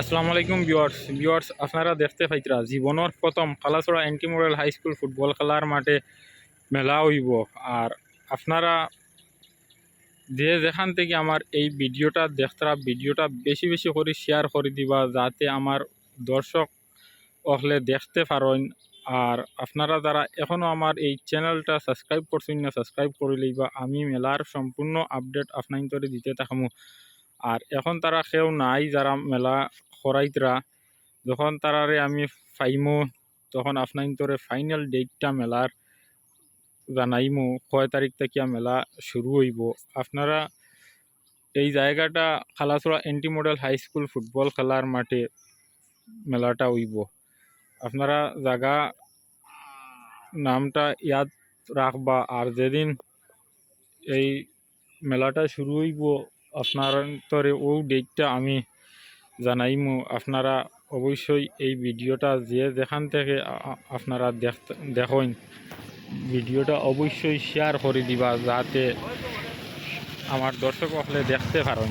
আসসালামু আলাইকুম viewers. Viewers, আপনারা দেখতে পাইতরা জীবনের প্রথম Kalachara anti model high school football খেলার মাঠে মেলা হইব। আর আপনারা যে যেখান থেকে আমার এই ভিডিওটা দেখতরা, ভিডিওটা বেশি বেশি করে শেয়ার করে দিবা, যাতে আমার দর্শক অহলে দেখতে পারেন। আর আপনারা যারা এখনও আমার এই চ্যানেলটা সাবস্ক্রাইব করছেন না সাবস্ক্রাইব করে লইবা। আমি মেলার সম্পূর্ণ আপডেট আপনার দিতে থাকব আর এখন তারা কেউ নাই যারা মেলা খরাইতরা যখন তারারে আমি ফাইমো, তখন আপনার তোরে ফাইনাল ডেটটা মেলার জানাইমো কয় তারিখ থেকে মেলা শুরু হইব। আপনারা এই জায়গাটা খালাসড়া anti model high school football খেলার মাঠে মেলাটা হইব। আপনারা জায়গা নামটা ইয়াদ রাখবা আর যেদিন এই মেলাটা শুরু হইব আপনার তরে ও ডেটটা আমি জানাইমু। আপনারা অবশ্যই এই ভিডিওটা যে যেখান থেকে আপনারা দেখ দেখেন ভিডিওটা অবশ্যই শেয়ার করে দিবা যাতে আমার দর্শক হলে দেখতে পারেন।